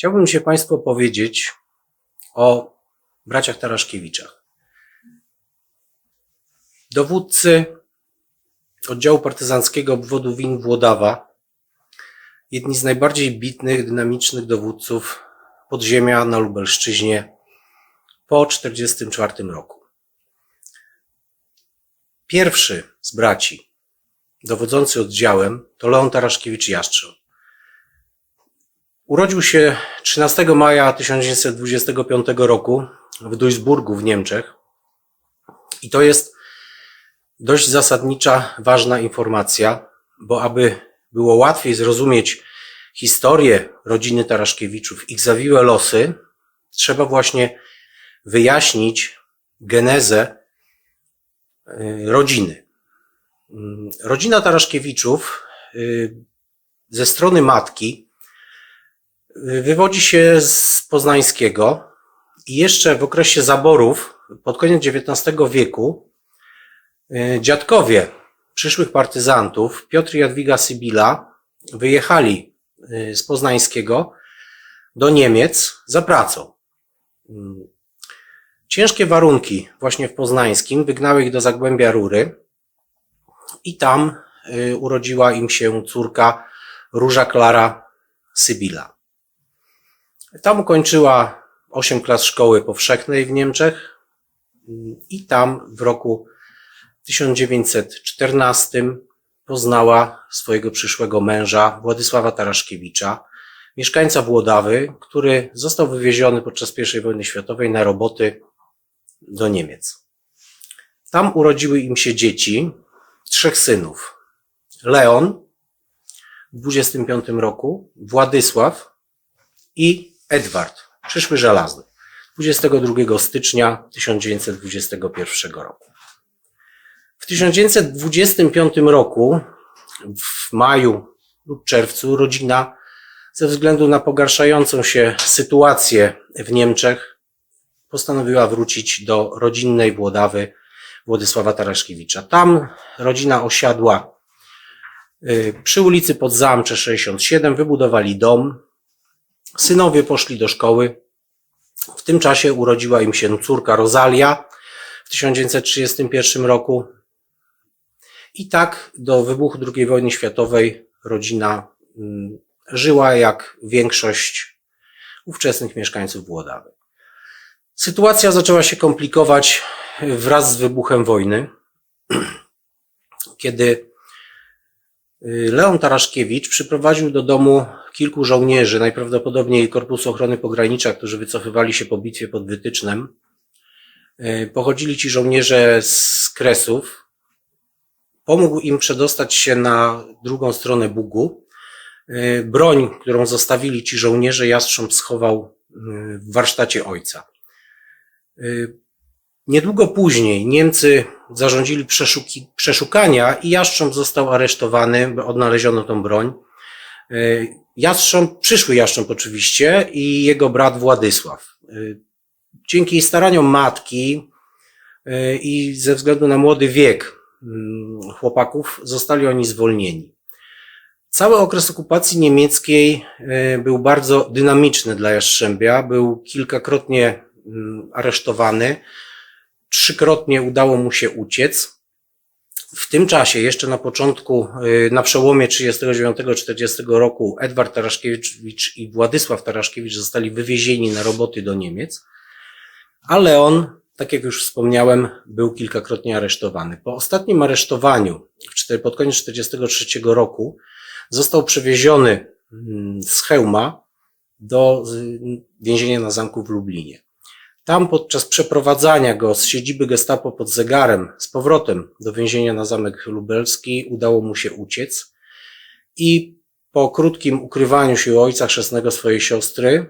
Chciałbym się Państwu powiedzieć o braciach Taraszkiewiczach. Dowódcy oddziału partyzanckiego obwodu Win Włodawa, jedni z najbardziej bitnych, dynamicznych dowódców podziemia na Lubelszczyźnie po 1944 roku. Pierwszy z braci dowodzący oddziałem to Leon Taraszkiewicz-Jastrząb. Urodził się 13 maja 1925 roku w Duisburgu w Niemczech. I to jest dość zasadnicza, ważna informacja, bo aby było łatwiej zrozumieć historię rodziny Taraszkiewiczów, ich zawiłe losy, trzeba właśnie wyjaśnić genezę y, rodziny. Mm, Rodzina Taraszkiewiczów y, ze strony matki wywodzi się z Poznańskiego i jeszcze w okresie zaborów pod koniec XIX wieku y, dziadkowie przyszłych partyzantów Piotr i Jadwiga Sybila wyjechali y, z Poznańskiego do Niemiec za pracą. Mm, Ciężkie warunki właśnie w Poznańskim wygnały ich do Zagłębia Rury i tam y, urodziła im się córka Róża Klara Sybila. Tam ukończyła 8 klas szkoły powszechnej w Niemczech i tam w roku 1914 poznała swojego przyszłego męża Władysława Taraszkiewicza, mieszkańca Włodawy, który został wywieziony podczas I wojny światowej na roboty do Niemiec. Tam urodziły im się dzieci, trzech synów. Leon w 25 roku, Władysław i Edward, przyszły żelazny, 22 stycznia 1921 roku. W 1925 roku, w maju lub czerwcu, rodzina ze względu na pogarszającą się sytuację w Niemczech postanowiła wrócić do rodzinnej Włodawy Władysława Taraszkiewicza. Tam rodzina osiadła y, przy ulicy pod Zamcze 67, wybudowali dom. Synowie poszli do szkoły. W tym czasie urodziła im się córka Rosalia w 1931 roku. I tak do wybuchu II wojny światowej rodzina mm, żyła jak większość ówczesnych mieszkańców Włodawy. Sytuacja zaczęła się komplikować wraz z wybuchem wojny, kiedy Leon Taraszkiewicz przyprowadził do domu kilku żołnierzy, najprawdopodobniej Korpusu Ochrony Pogranicza, którzy wycofywali się po bitwie pod Wytycznem. Y, Pochodzili ci żołnierze z Kresów. Pomógł im przedostać się na drugą stronę Bugu. Y, Broń, którą zostawili ci żołnierze, Jastrząb schował w warsztacie ojca. Y, Niedługo później Niemcy zarządzili przeszuki, przeszukania i Jastrząb został aresztowany, bo odnaleziono tą broń. Y, Jastrząb, przyszły Jastrząb oczywiście i jego brat Władysław. Y, Dzięki staraniom matki i ze względu na młody wiek mm, chłopaków zostali oni zwolnieni. Cały okres okupacji niemieckiej był bardzo dynamiczny dla Jastrzębia. Był kilkakrotnie mm, aresztowany. Trzykrotnie udało mu się uciec. W tym czasie, jeszcze na początku, y, na przełomie 39-40 roku, Edward Taraszkiewicz i Władysław Taraszkiewicz zostali wywiezieni na roboty do Niemiec, a Leon, tak jak już wspomniałem, był kilkakrotnie aresztowany. Po ostatnim aresztowaniu, pod koniec 1943 roku, został przewieziony mm, z Chełma do więzienia na zamku w Lublinie. Tam podczas przeprowadzania go z siedziby gestapo pod zegarem z powrotem do więzienia na zamek lubelski udało mu się uciec i po krótkim ukrywaniu się u ojca chrzestnego swojej siostry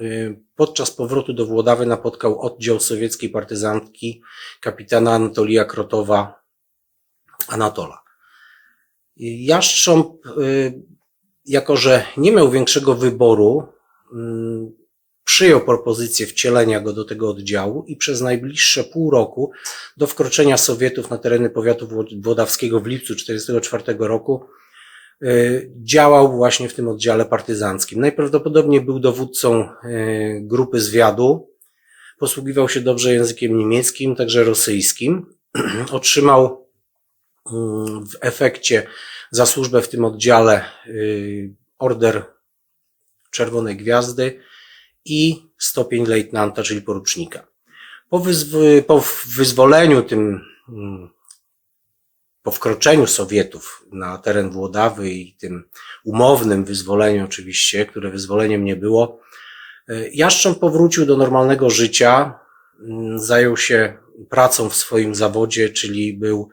y, podczas powrotu do Włodawy napotkał oddział sowieckiej partyzantki kapitana Anatolija Krotowa Anatola. Jastrząb, y, jako że nie miał większego wyboru, mm, przyjął propozycję wcielenia go do tego oddziału i przez najbliższe pół roku do wkroczenia Sowietów na tereny powiatu Wło- włodawskiego w lipcu 1944 roku y, działał właśnie w tym oddziale partyzanckim. Najprawdopodobniej był dowódcą y, grupy zwiadu, posługiwał się dobrze językiem niemieckim, także rosyjskim. Otrzymał mm, w efekcie za służbę w tym oddziale y, order Czerwonej Gwiazdy i stopień lejtnanta, czyli porucznika. Po, wyzw- po wyzwoleniu tym, mm, po wkroczeniu Sowietów na teren Włodawy i tym umownym wyzwoleniu oczywiście, które wyzwoleniem nie było, y, Jaszcząb powrócił do normalnego życia, mm, zajął się pracą w swoim zawodzie, czyli był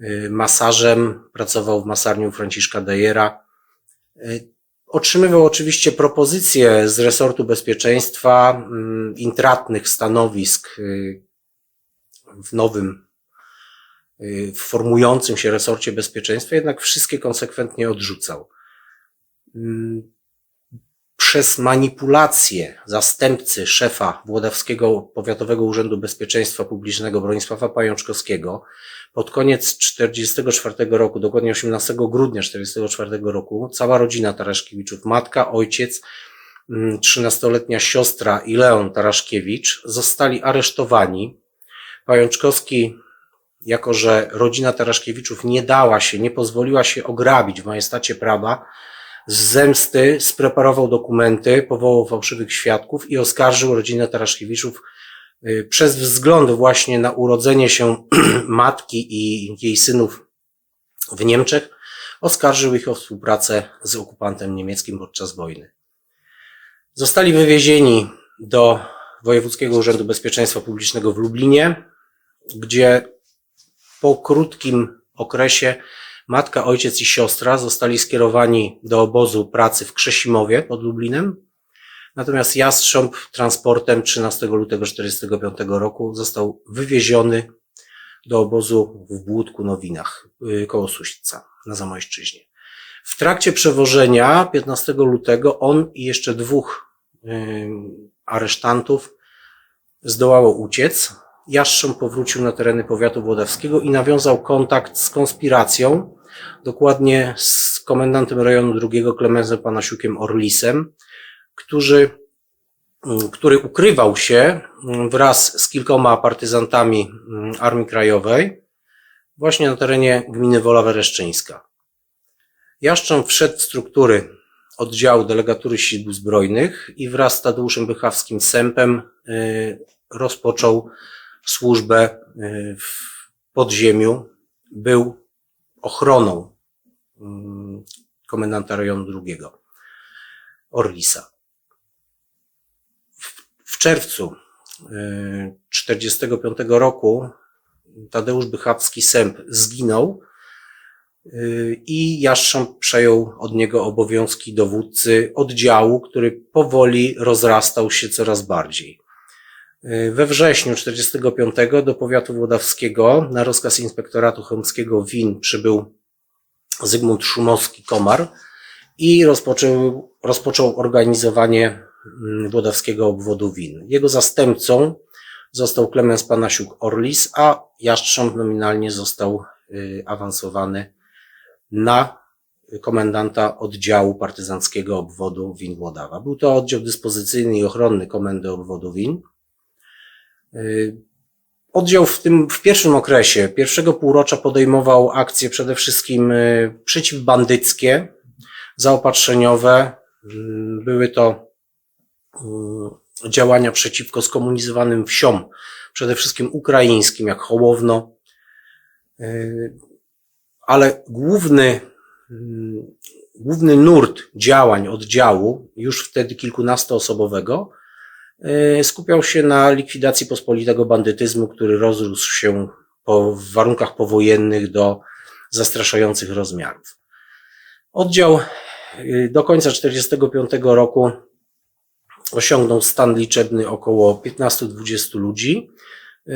y, masażem, pracował w masarni u Franciszka Dejera. Y, Otrzymywał oczywiście propozycje z resortu bezpieczeństwa mm, intratnych stanowisk y, w nowym, y, w formującym się resorcie bezpieczeństwa, jednak wszystkie konsekwentnie odrzucał. Mm, Przez manipulację zastępcy szefa Włodawskiego Powiatowego Urzędu Bezpieczeństwa Publicznego Bronisława Pajączkowskiego pod koniec 1944 roku, dokładnie 18 grudnia 1944 roku, cała rodzina Taraszkiewiczów, matka, ojciec, mm, 13-letnia siostra i Leon Taraszkiewicz zostali aresztowani. Pajączkowski, jako że rodzina Taraszkiewiczów nie dała się, nie pozwoliła się ograbić w majestacie prawa, z zemsty spreparował dokumenty, powołał fałszywych świadków i oskarżył rodzinę Taraszkiewiczów przez wzgląd właśnie na urodzenie się matki i jej synów w Niemczech, oskarżył ich o współpracę z okupantem niemieckim podczas wojny. Zostali wywiezieni do Wojewódzkiego Urzędu Bezpieczeństwa Publicznego w Lublinie, gdzie po krótkim okresie matka, ojciec i siostra zostali skierowani do obozu pracy w Krzesimowie pod Lublinem. Natomiast Jastrząb transportem 13 lutego 1945 roku został wywieziony do obozu w Błódku Nowinach y, koło Suśca na Zamojszczyźnie. W trakcie przewożenia 15 lutego on i jeszcze dwóch y, aresztantów zdołało uciec. Jastrząb powrócił na tereny powiatu włodawskiego i nawiązał kontakt z konspiracją, dokładnie z komendantem rejonu drugiego Klemenzem Panasiukiem Orlisem, którzy, mm, który ukrywał się mm, wraz z kilkoma partyzantami mm, Armii Krajowej właśnie na terenie gminy Wola Wereszczyńska. Jaszcząb wszedł w struktury oddziału delegatury sił zbrojnych i wraz z Tadeuszem Bychawskim Sępem y, rozpoczął służbę y, w podziemiu. Był ochroną komendanta rejonu drugiego Orlisa. Czerwcu 1945 roku Tadeusz Bychawski Sęp zginął y, i Jastrząb przejął od niego obowiązki dowódcy oddziału, który powoli rozrastał się coraz bardziej. Y, We wrześniu 45 do powiatu włodawskiego na rozkaz inspektoratu chełmskiego WIN przybył Zygmunt Szumowski-Komar i rozpoczął, rozpoczął organizowanie włodawskiego obwodu WIN. Jego zastępcą został Klemens Panasiuk-Orlis, a Jastrząb nominalnie został y, awansowany na komendanta oddziału partyzanckiego obwodu WIN Włodawa. Był to oddział dyspozycyjny i ochronny komendy obwodu WIN. Y, Oddział w tym, w pierwszym okresie, pierwszego półrocza podejmował akcje przede wszystkim y, przeciwbandyckie, zaopatrzeniowe. Mm, Były to działania przeciwko skomunizowanym wsiom, przede wszystkim ukraińskim, jak Hołowno. Y, Ale główny, mm, główny nurt działań oddziału, już wtedy kilkunastoosobowego, y, skupiał się na likwidacji pospolitego bandytyzmu, który rozrósł się po, w warunkach powojennych do zastraszających rozmiarów. Oddział y, do końca 1945 roku osiągnął stan liczebny około 15-20 ludzi. Y,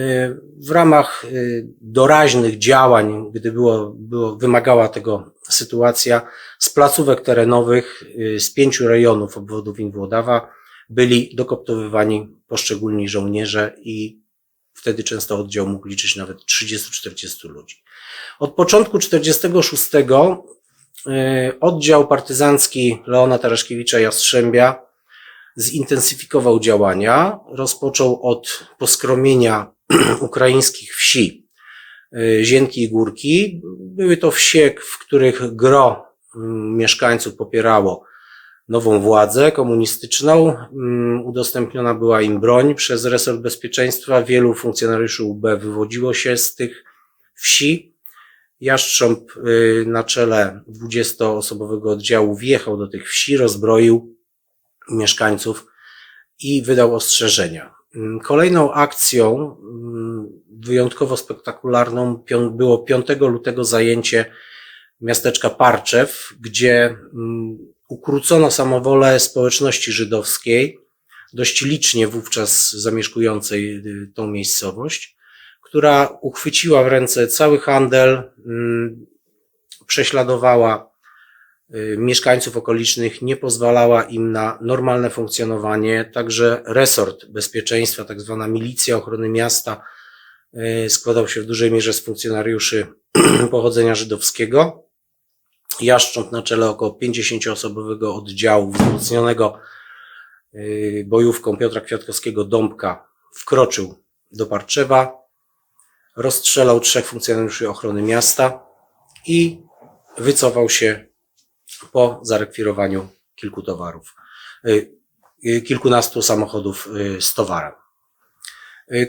W ramach y, doraźnych działań, gdy było, było, wymagała tego sytuacja, z placówek terenowych y, z pięciu rejonów obwodu Win-Włodawa byli dokoptowywani poszczególni żołnierze i wtedy często oddział mógł liczyć nawet 30-40 ludzi. Od początku 46 y, oddział partyzancki Leona Taraszkiewicza Jastrzębia zintensyfikował działania. Rozpoczął od poskromienia ukraińskich wsi y, Zienki i Górki. Były to wsie, w których gro mm, mieszkańców popierało nową władzę komunistyczną. Mm, Udostępniona była im broń przez resort bezpieczeństwa. Wielu funkcjonariuszy UB wywodziło się z tych wsi. Jastrząb y, na czele 20-osobowego oddziału wjechał do tych wsi, rozbroił mieszkańców i wydał ostrzeżenia. Mm, Kolejną akcją mm, wyjątkowo spektakularną było 5 lutego zajęcie miasteczka Parczew, gdzie mm, ukrócono samowolę społeczności żydowskiej, dość licznie wówczas zamieszkującej y, tą miejscowość, która uchwyciła w ręce cały handel, prześladowała mieszkańców okolicznych, nie pozwalała im na normalne funkcjonowanie. Także resort bezpieczeństwa, tak zwana milicja ochrony miasta, y, składał się w dużej mierze z funkcjonariuszy pochodzenia żydowskiego. Jaszcząb na czele około 50-osobowego oddziału wzmocnionego y, bojówką Piotra Kwiatkowskiego Dąbka wkroczył do Parczewa, rozstrzelał trzech funkcjonariuszy ochrony miasta i wycofał się po zarekwirowaniu kilku towarów, y, y, kilkunastu samochodów y, z towarem.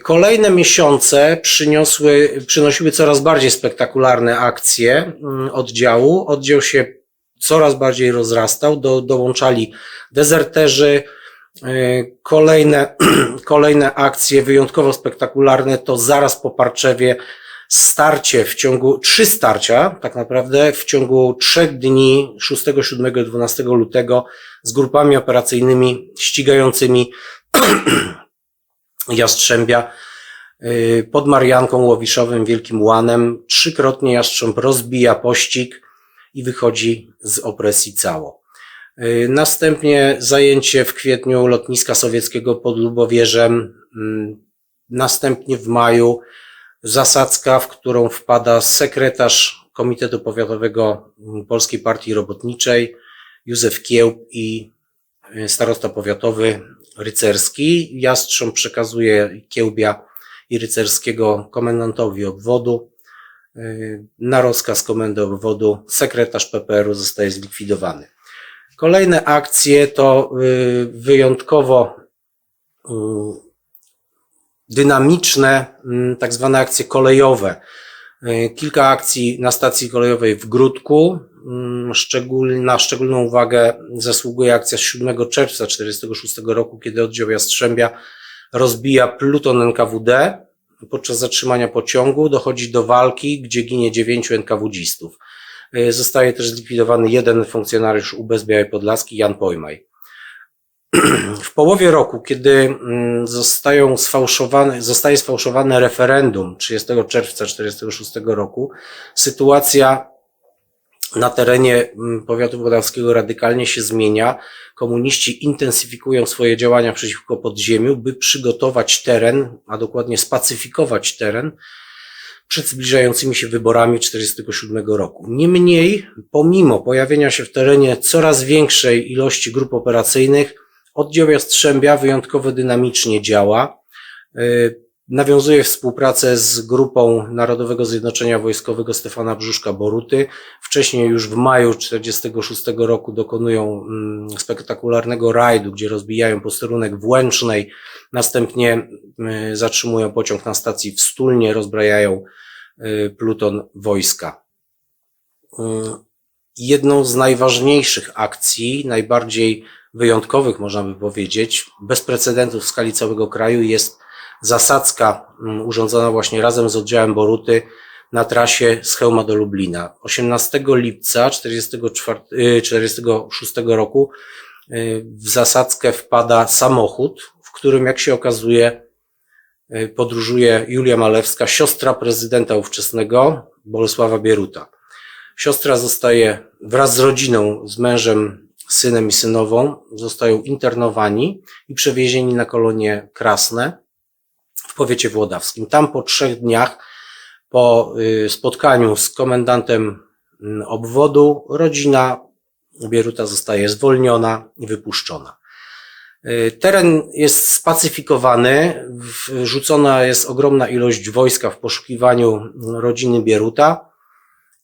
Kolejne miesiące przyniosły, przynosiły coraz bardziej spektakularne akcje mm, oddziału. Oddział się coraz bardziej rozrastał, do, dołączali dezerterzy. Kolejne, kolejne akcje wyjątkowo spektakularne to zaraz po Parczewie starcie w ciągu, trzy starcia tak naprawdę w ciągu trzech dni 6, 7 i 12 lutego z grupami operacyjnymi ścigającymi Jastrzębia y, pod Marianką Łowiszowym, Wielkim Łanem. Trzykrotnie Jastrząb rozbija pościg i wychodzi z opresji cało. Y, Następnie zajęcie w kwietniu lotniska sowieckiego pod Lubowieżem. Mm, Następnie w maju zasadzka, w którą wpada sekretarz Komitetu Powiatowego Polskiej Partii Robotniczej Józef Kiełb i y, starosta powiatowy rycerski. Jastrząb przekazuje Kiełbia i rycerskiego komendantowi obwodu. Yy, Na rozkaz komendy obwodu sekretarz PPR-u zostaje zlikwidowany. Kolejne akcje to yy, wyjątkowo dynamiczne, mm, tak zwane akcje kolejowe. Yy, Kilka akcji na stacji kolejowej w Gródku. Mm, na szczególną uwagę zasługuje akcja z 7 czerwca 1946 roku, kiedy oddział Jastrzębia rozbija pluton NKWD. Podczas zatrzymania pociągu dochodzi do walki, gdzie ginie dziewięciu NKWDzistów. Yy, Zostaje też zlikwidowany jeden funkcjonariusz UB z Białej Podlaski, Jan Pojmaj. W połowie roku, kiedy mm, zostają sfałszowane, zostaje sfałszowane referendum 30 czerwca 1946 roku, sytuacja na terenie mm, powiatu włodawskiego radykalnie się zmienia. Komuniści intensyfikują swoje działania przeciwko podziemiu, by przygotować teren, a dokładnie spacyfikować teren przed zbliżającymi się wyborami 1947 roku. Niemniej, pomimo pojawienia się w terenie coraz większej ilości grup operacyjnych, oddział Jastrzębia wyjątkowo dynamicznie działa. Yy, Nawiązuje współpracę z grupą Narodowego Zjednoczenia Wojskowego Stefana Brzuszka Boruty. Wcześniej już w maju 1946 roku dokonują mm, spektakularnego rajdu, gdzie rozbijają posterunek w Łęcznej, następnie y, zatrzymują pociąg na stacji w Stulnie, rozbrajają y, pluton wojska. Y, Jedną z najważniejszych akcji, najbardziej wyjątkowych można by powiedzieć, bez precedentów w skali całego kraju jest zasadzka mm, urządzona właśnie razem z oddziałem Boruty na trasie z Chełma do Lublina. 18 lipca 1946 roku y, w zasadzkę wpada samochód, w którym, jak się okazuje, y, podróżuje Julia Malewska, siostra prezydenta ówczesnego Bolesława Bieruta. Siostra zostaje wraz z rodziną, z mężem, synem i synową, zostają internowani i przewiezieni na kolonie Krasne w powiecie włodawskim. Tam po trzech dniach, po y, spotkaniu z komendantem mm, obwodu, rodzina Bieruta zostaje zwolniona i wypuszczona. Y, Teren jest spacyfikowany, w- rzucona jest ogromna ilość wojska w poszukiwaniu rodziny Bieruta.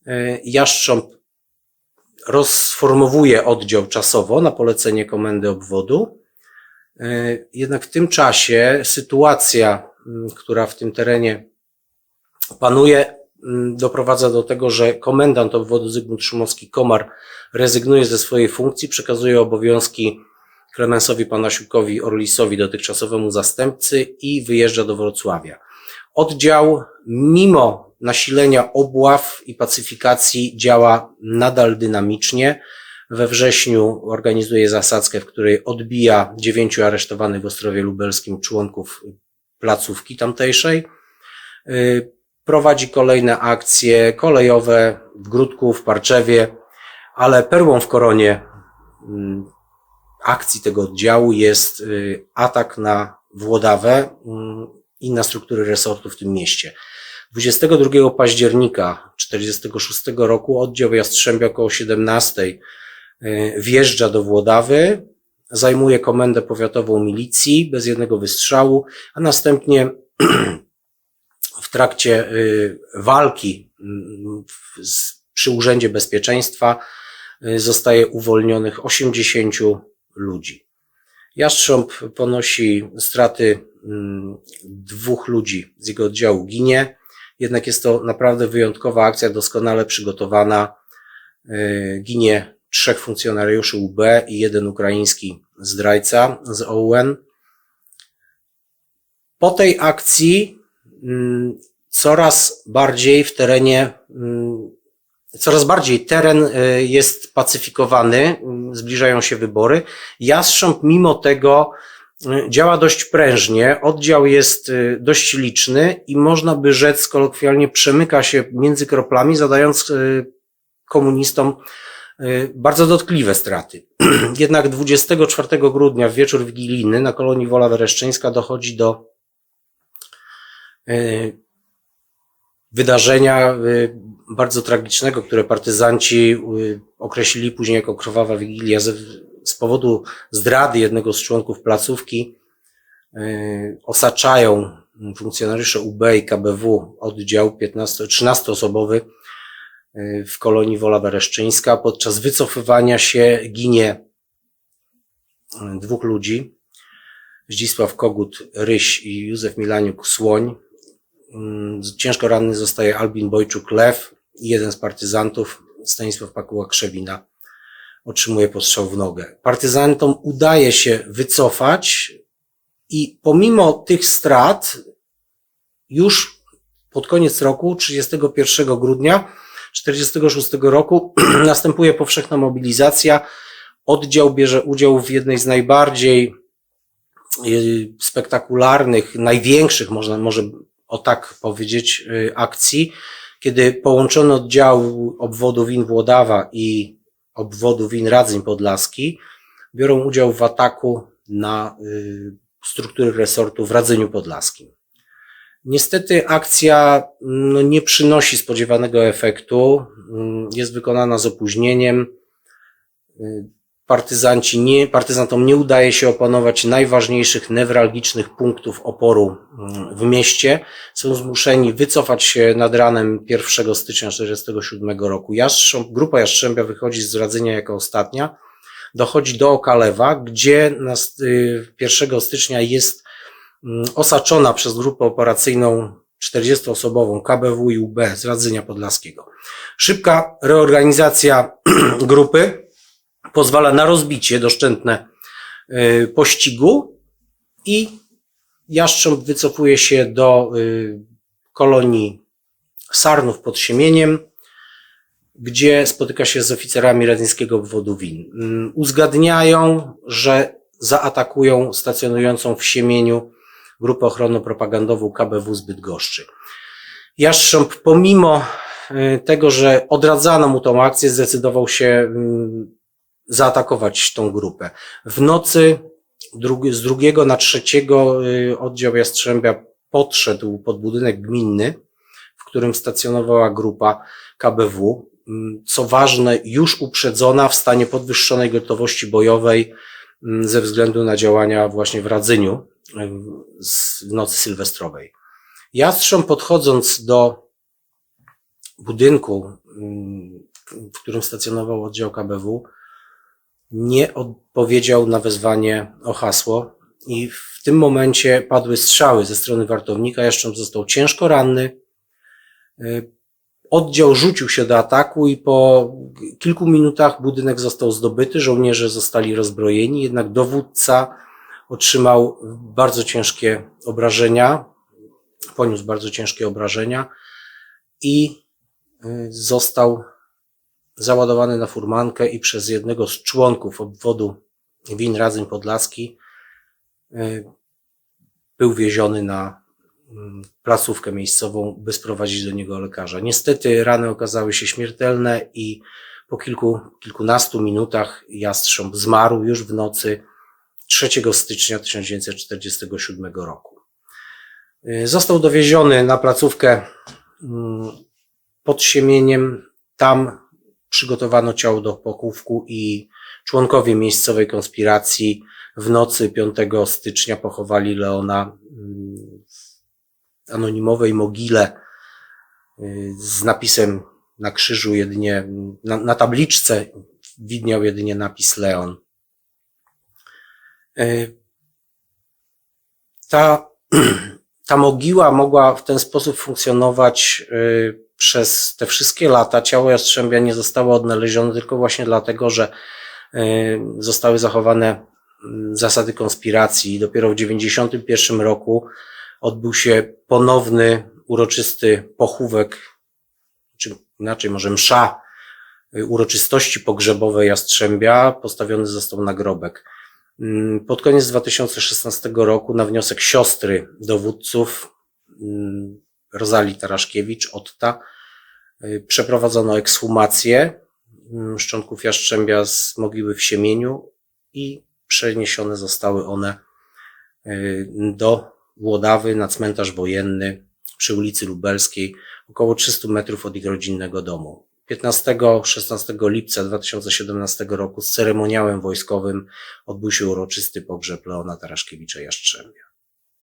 Y, Jastrząb rozformowuje oddział czasowo na polecenie komendy obwodu. Y, Jednak w tym czasie sytuacja, która w tym terenie panuje, doprowadza do tego, że komendant obwodu Zygmunt Szumowski-Komar rezygnuje ze swojej funkcji, przekazuje obowiązki Klemensowi Panasiukowi Orlisowi, dotychczasowemu zastępcy i wyjeżdża do Wrocławia. Oddział, mimo nasilenia obław i pacyfikacji, działa nadal dynamicznie. We wrześniu organizuje zasadzkę, w której odbija dziewięciu aresztowanych w Ostrowie Lubelskim członków placówki tamtejszej. Y, Prowadzi kolejne akcje kolejowe w Grudku, w Parczewie, ale perłą w koronie mm, akcji tego oddziału jest y, atak na Włodawę mm, i na struktury resortu w tym mieście. 22 października 1946 roku oddział Jastrzębia około 17 y, wjeżdża do Włodawy, zajmuje komendę powiatową milicji bez jednego wystrzału, a następnie w trakcie y, walki mm, przy Urzędzie Bezpieczeństwa y, zostaje uwolnionych 80 ludzi. Jastrząb ponosi straty mm, dwóch ludzi z jego oddziału ginie, jednak jest to naprawdę wyjątkowa akcja, doskonale przygotowana. Y, Ginie trzech funkcjonariuszy UB i jeden ukraiński zdrajca z OUN. Po tej akcji mm, coraz bardziej w terenie, mm, coraz bardziej teren y, jest pacyfikowany, mm, zbliżają się wybory. Jastrząb mimo tego działa dość prężnie, oddział jest y, dość liczny i można by rzec kolokwialnie przemyka się między kroplami, zadając y, komunistom y, bardzo dotkliwe straty. Jednak 24 grudnia w wieczór wigilijny na kolonii Wola Wereszczyńska dochodzi do y, wydarzenia y, bardzo tragicznego, które partyzanci y, określili później jako krwawa wigilia z powodu zdrady jednego z członków placówki y, osaczają funkcjonariusze UB i KBW oddział 15, 13 osobowy y, w kolonii Wola Wereszczyńska. Podczas wycofywania się ginie y, dwóch ludzi. Zdzisław Kogut, Ryś i Józef Milaniuk, Słoń. Mm, Ciężko ranny zostaje Albin Bojczuk, Lew i jeden z partyzantów, Stanisław Pakuła Krzewina, otrzymuje postrzał w nogę. Partyzantom udaje się wycofać i pomimo tych strat już pod koniec roku, 31 grudnia 46 roku następuje powszechna mobilizacja. Oddział bierze udział w jednej z najbardziej y, spektakularnych, największych, można, może o tak powiedzieć, y, akcji, kiedy połączone oddziały obwodu Win Włodawa i obwodu Win Radzyń Podlaski biorą udział w ataku na y, struktury resortu w Radzyniu Podlaskim. Niestety akcja no, nie przynosi spodziewanego efektu, mm, jest wykonana z opóźnieniem. Partyzanci nie, partyzantom nie udaje się opanować najważniejszych newralgicznych punktów oporu mm, w mieście. Są zmuszeni wycofać się nad ranem 1 stycznia 1947 roku. Jastrząb, grupa Jastrzębia wychodzi z radzenia jako ostatnia. Dochodzi do Okalewa, gdzie nas- y, 1 stycznia jest mm, osaczona przez grupę operacyjną 40-osobową KBW i UB z Radzenia Podlaskiego. Szybka reorganizacja grupy pozwala na rozbicie doszczętne y, pościgu i Jastrząb wycofuje się do y, kolonii Sarnów pod Siemieniem, gdzie spotyka się z oficerami radyńskiego obwodu Win. Mm, Uzgadniają, że zaatakują stacjonującą w Siemieniu grupę ochronno-propagandową KBW z Bydgoszczy. Jastrząb pomimo y, tego, że odradzano mu tą akcję, zdecydował się mm, zaatakować tą grupę. W nocy z drugiego na trzeciego y, oddział Jastrzębia podszedł pod budynek gminny, w którym stacjonowała grupa KBW. mm, co ważne, już uprzedzona w stanie podwyższonej gotowości bojowej mm, ze względu na działania właśnie w Radzyniu z w nocy sylwestrowej. Jastrząb podchodząc do budynku, mm, w którym stacjonował oddział KBW, nie odpowiedział na wezwanie o hasło i w tym momencie padły strzały ze strony wartownika. Jastrząb został ciężko ranny. Y, Oddział rzucił się do ataku i po kilku minutach budynek został zdobyty, żołnierze zostali rozbrojeni, jednak dowódca otrzymał bardzo ciężkie obrażenia, poniósł bardzo ciężkie obrażenia i y, został załadowany na furmankę i przez jednego z członków obwodu Win Radzyń Podlaski y, był wieziony na mm, placówkę miejscową, by sprowadzić do niego lekarza. Niestety rany okazały się śmiertelne i po kilku, kilkunastu minutach Jastrząb zmarł już w nocy 3 stycznia 1947 roku. Y, Został dowieziony na placówkę mm, pod Siemieniem. Tam przygotowano ciało do pochówku i członkowie miejscowej konspiracji w nocy 5 stycznia pochowali Leona mm, w anonimowej mogile y, z napisem na krzyżu jedynie, na, na tabliczce widniał jedynie napis Leon. Y, Ta, ta mogiła mogła w ten sposób funkcjonować y, przez te wszystkie lata. Ciało Jastrzębia nie zostało odnalezione tylko właśnie dlatego, że y, zostały zachowane mm, zasady konspiracji. Dopiero w 91 roku odbył się ponowny uroczysty pochówek, czy inaczej może msza y, uroczystości pogrzebowej Jastrzębia. Postawiony został nagrobek. Mm, Pod koniec 2016 roku na wniosek siostry dowódców mm, Rozali Taraszkiewicz, Otta, y, przeprowadzono ekshumację mm, szczątków Jastrzębia z mogiły w Siemieniu i przeniesione zostały one y, do Włodawy na cmentarz wojenny przy ulicy Lubelskiej, około 300 metrów od ich rodzinnego domu. 15-16 lipca 2017 roku z ceremoniałem wojskowym odbył się uroczysty pogrzeb Leona Taraszkiewicza Jastrzębia.